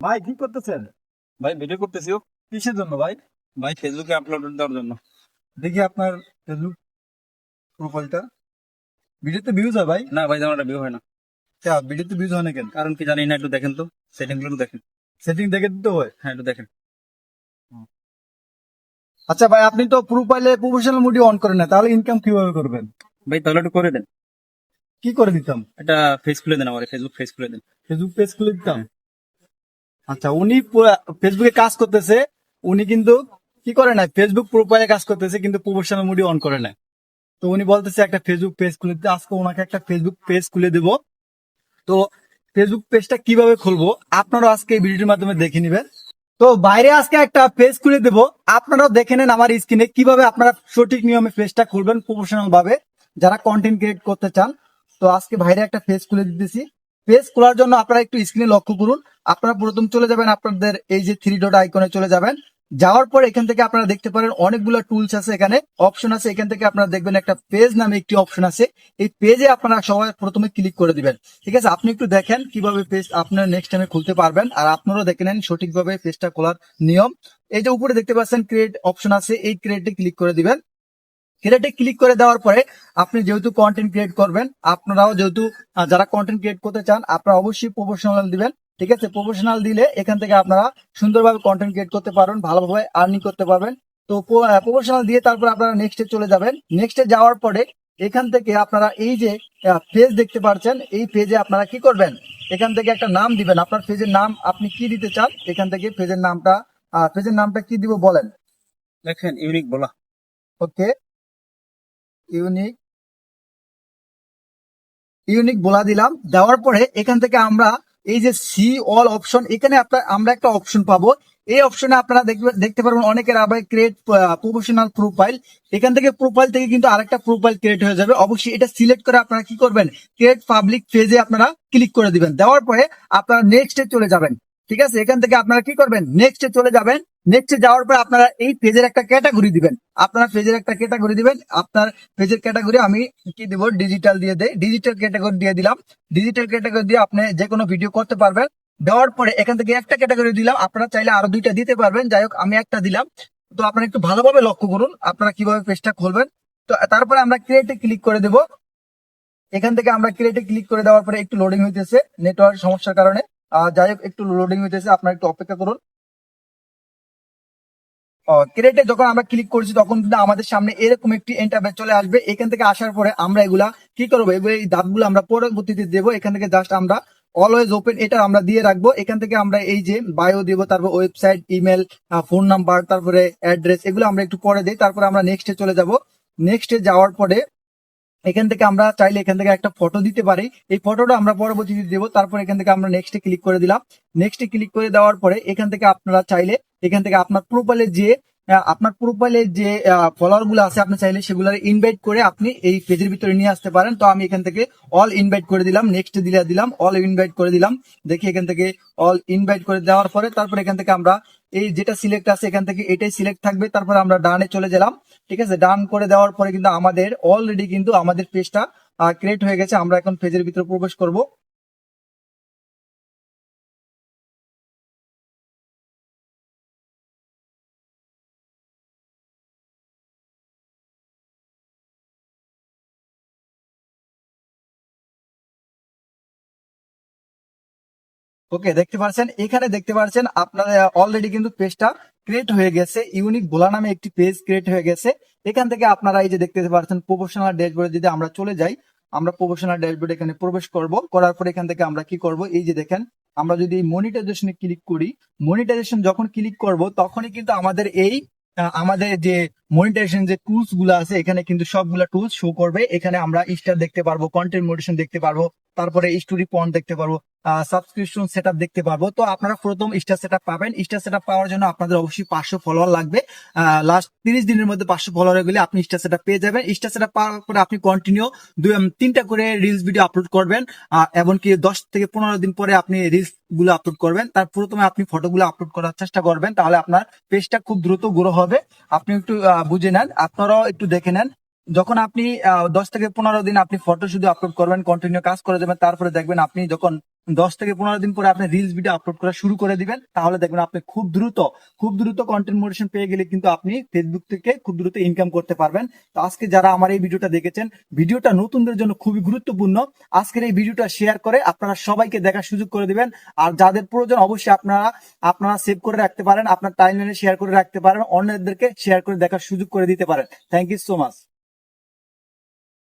ভাই কি করতেছেন? ভাই ভিডিও করতেছি কিসের জন্য ভাই? ভাই ফেসবুকে আপলোড দেওয়ার জন্য। দেখি আপনার ফেসবুক প্রোফাইলটা ভিডিওতে ভিউজ হয় ভাই? না ভাই একটা ভিউ হয় না। তা ভিডিওতে ভিউজ হয় না কেন? কারণ কি জানি না একটু দেখেন তো। সেটিংগুলো দেখেন। সেটিং দেখে দিতে হয়? হ্যাঁ একটু দেখেন। আচ্ছা ভাই আপনি তো প্রোফাইলে প্রফেশনাল মুডি অন করেন না তাহলে ইনকাম কীভাবে করবেন? ভাই তাহলে একটু করে দেন। কি করে দিতাম? এটা ফেস খুলে দেন আমার ফেসবুক ফেস খুলে দেন। ফেসবুক পেজ খুলে দিতাম? আচ্ছা উনি ফেসবুকে কাজ করতেছে, উনি কিন্তু কি করে না ফেসবুক প্রোফাইলে কাজ করতেছে, কিন্তু প্রফেশনাল মুডি অন করে না তো উনি বলতেছে, একটা ফেসবুক পেজ খুলে দিতে, আজকে ওনাকে একটা ফেসবুক পেজ খুলে দেব। তো ফেসবুক পেজটা কীভাবে খুলবো? আপনারা আজকে এই ভিডিওর মাধ্যমে দেখে নেবেন। তো বাইরে আজকে একটা পেজ খুলে দেব। আপনারাও দেখে নেন আমার স্ক্রিনে কীভাবে আপনারা সঠিক নিয়মে পেজটা খুলবেন প্রফেশনাল ভাবে, যারা কন্টেন্ট ক্রিয়েট করতে চান। তো আজকে বাইরে একটা পেজ খুলে দিতেছি। পেজ খোলার জন্য আপনারা একটু স্ক্রিনে লক্ষ্য করুন। আপনারা প্রথম চলে যাবেন আপনাদের এই যে থ্রি ডট আইকনে চলে যাবেন। যাওয়ার পর এখান থেকে আপনারা দেখতে পারেন অনেকগুলো টুলস আছে এখানে অপশন আছে। এখান থেকে আপনারা দেখবেন একটা পেজ নামে একটি অপশন আছে। এই পেজে আপনারা সবাই প্রথমে ক্লিক করে দিবেন। ঠিক আছে, আপনি একটু দেখেন কীভাবে পেজ আপনার নেক্সট টাইমে খুলতে পারবেন। আর আপনারাও দেখে নেন সঠিকভাবে পেজটা খোলার নিয়ম। এই যে উপরে দেখতে পাচ্ছেন ক্রিয়েট অপশন আছে। এই ক্রিয়েটে ক্লিক করে দিবেন। ক্রিয়েটে ক্লিক করে দেওয়ার পরে আপনি যেহেতু কন্টেন্ট ক্রিয়েট করবেন আপনারাও যেহেতু যারা কন্টেন্ট ক্রিয়েট করতে চান আপনারা অবশ্যই প্রফেশনাল দিবেন। ঠিক আছে? প্রফেশনাল দিলে এখান থেকে আপনারা সুন্দরভাবে কন্টেন্ট ক্রিয়েট করতে পারবেন ভালোভাবে আর্নিং করতে পারবেন। তো প্রফেশনাল দিয়ে তারপর আপনারা নেক্সটে চলে যাবেন। নেক্সটে যাওয়ার পরে এখান থেকে আপনারা এই যে পেজ দেখতে পাচ্ছেন এই পেজে আপনারা কি করবেন? এখান থেকে একটা নাম দিবেন। আপনার পেজের নাম আপনি কি দিতে চান? এখান থেকে পেজের নামটা পেজের নামটা কি দিব বলেন? দেখেন ইউনিক বলা। ওকে ইউনিক ইউনিক বলা দিলাম। দেওয়ার পরে এখান থেকে আমরা এই যে সি অল অপশন, এখানে আমরা একটা অপশন পাবো। এই অপশনে আপনারা দেখতে পারবেন অনেকের আবার ক্রিয়েট প্রফেশনাল প্রোফাইল এখান থেকে প্রোফাইল থেকে কিন্তু আরেকটা প্রোফাইল ক্রিয়েট হয়ে যাবে। অবশ্যই এটা সিলেক্ট করে আপনারা কি করবেন? ক্রিয়েট পাবলিক পেজে আপনারা ক্লিক করে দিবেন। দেওয়ার পরে আপনারা নেক্সটে চলে যাবেন। ঠিক আছে? এখান থেকে আপনারা কি করবেন? নেক্সটে চলে যাবেন। নেক্সটে যাওয়ার পর আপনারা এই পেজের একটা ক্যাটাগরি দিবেন। আপনারা পেজের একটা ক্যাটাগরি দিবেন। আপনার পেজের ক্যাটাগরি আমি কি দিব? ডিজিটাল দিয়ে দেয় ডিজিটাল ক্যাটাগরি দিয়ে দিলাম। ডিজিটাল ক্যাটাগরি দিয়ে আপনি যে কোনো ভিডিও করতে পারবেন। দেওয়ার পরে এখান থেকে একটা ক্যাটাগরি দিলাম। আপনারা চাইলে আরও দুইটা দিতে পারবেন। যাই হোক, আমি একটা দিলাম। তো আপনারা একটু ভালোভাবে লক্ষ্য করুন। আপনারা কীভাবে পেজটা খুলবেন। তো তারপরে আমরা ক্রিয়েটে ক্লিক করে দেব। এখান থেকে আমরা ক্রিয়েটে ক্লিক করে দেওয়ার পরে একটু লোডিং হইতেছে। নেটওয়ার্ক সমস্যার কারণে। যাই হোক, একটু লোডিং হইতেছে। আপনারা একটু অপেক্ষা করুন। ক্রিয়েটে যখন আমরা ক্লিক করছি, তখন কিন্তু আমাদের সামনে এরকম একটি ইন্টারভেস চলে আসবে। এখান থেকে আসার পরে আমরা এগুলা কি করব? এই ধাপগুলো আমরা পরবর্তীতে দেবো। এখান থেকে জাস্ট আমরা অলওয়েজ ওপেন এটা আমরা দিয়ে রাখব। এখান থেকে আমরা এই যে বায়ো দিব, তারপর ওয়েবসাইট ইমেল ফোন নাম্বার তারপরে অ্যাড্রেস এগুলো আমরা একটু পরে দিই। তারপরে আমরা নেক্সটে চলে যাব। নেক্সটে যাওয়ার পরে এখান থেকে আমরা চাইলে এখান থেকে একটা ফটো দিতে পারি। এই ফটোটা আমরা পরবর্তীতে দেবো। তারপর এখান থেকে আমরা নেক্সটে ক্লিক করে দিলাম। নেক্সটে ক্লিক করে দেওয়ার পরে এখান থেকে আপনারা চাইলে এখান থেকে আপনার প্রোফাইলে যে আপনার প্রোফাইলে যে ফলোয়ারগুলো আছে, আপনি চাইলে সেগুলো ইনভাইট করে আপনি এই পেজের ভিতরে নিয়ে আসতে পারেন। তো আমি এখান থেকে অল ইনভাইট করে দিলাম নেক্সট দিলে দিলাম অল ইনভাইট করে দিলাম। দেখি এখান থেকে অল ইনভাইট করে দেওয়ার পরে তারপর এখান থেকে আমরা এই যেটা সিলেক্ট আছে এখান থেকে এটাই সিলেক্ট থাকবে। তারপর আমরা ডানে চলে গেলাম, ঠিক আছে? ডান করে দেওয়ার পরে কিন্তু আমাদের অলরেডি কিন্তু আমাদের পেজটা ক্রিয়েট হয়ে গেছে। আমরা এখন পেজের ভিতরে প্রবেশ করব। ওকে দেখতে পাচ্ছেন এখানে দেখতে পাচ্ছেন আপনারা অলরেডি কিন্তু পেজটা ক্রিয়েট হয়ে গেছে। ইউনিক ভোলা নামে একটি পেজ ক্রিয়েট হয়ে গেছে। এখান থেকে আপনারা এই যে দেখতে পাচ্ছেন প্রফেশনাল ড্যাশবোর্ডে যদি আমরা চলে যাই, আমরা প্রফেশনাল ড্যাশবোর্ড এখানে প্রবেশ করব। করার পর এখান থেকে আমরা কি করব? এই যে দেখেন, আমরা যদি মনিটাইজেশনে ক্লিক করি মনিটাইজেশন যখন ক্লিক করব, তখনই কিন্তু আমাদের এই আমাদের যে মনিটাইজেশন যে টুলসগুলো আছে, এখানে কিন্তু সবগুলা টুলস শো করবে। এখানে আমরা স্টার দেখতে পারব কন্টেন্ট মোটিভেশন দেখতে পারব, তারপরে স্টোরি পয়েন্ট দেখতে পারব। সাবস্ক্রিপশন সেটআপ দেখতে পারব। তো আপনারা প্রথম স্টার সেটআপ পাবেন। স্টার সেটআপ পাওয়ার জন্য আপনাদের অবশ্যই পাঁচশো ফলোয়ার লাগবে। লাস্ট তিরিশ দিনের মধ্যে পাঁচশো ফলোয়ার গেলে আপনি স্টার সেটআপ পেয়ে যাবেন। স্টার সেটআপ পাওয়ার পরে আপনি কন্টিনিউ দুই তিনটা করে রিলস ভিডিও আপলোড করবেন। এমনকি দশ থেকে পনেরো দিন পরে আপনি রিলসগুলো আপলোড করবেন। তার প্রথমে আপনি ফটোগুলো আপলোড করার চেষ্টা করবেন। তাহলে আপনার পেজটা খুব দ্রুত গ্রো হবে। আপনি একটু বুঝে নেন। আপনারাও একটু দেখে নেন। যখন আপনি দশ থেকে পনেরো দিন আপনি ফটো শুধু আপলোড করবেন কন্টিনিউ কাজ করে যাবেন, তারপরে দেখবেন আপনি যখন দশ থেকে পনেরো দিন পরে আপনি রিলস ভিডিও আপলোড করা শুরু করে দিবেন, তাহলে দেখবেন আপনি খুব দ্রুত খুব দ্রুত কন্টেন্ট মোটিভেশন পেয়ে গেলে কিন্তু আপনি ফেসবুক থেকে খুব দ্রুত ইনকাম করতে পারবেন। তো আজকে যারা আমার এই ভিডিওটা দেখেছেন, ভিডিওটা নতুনদের জন্য খুবই গুরুত্বপূর্ণ। আজকের এই ভিডিওটা শেয়ার করে আপনারা সবাইকে দেখার সুযোগ করে দিবেন। আর যাদের প্রয়োজন অবশ্যই আপনারা আপনারা সেভ করে রাখতে পারেন, আপনার টাইমলাইনে শেয়ার করে রাখতে পারেন, অন্যদেরকে শেয়ার করে দেখার সুযোগ করে দিতে পারেন। Thank you so much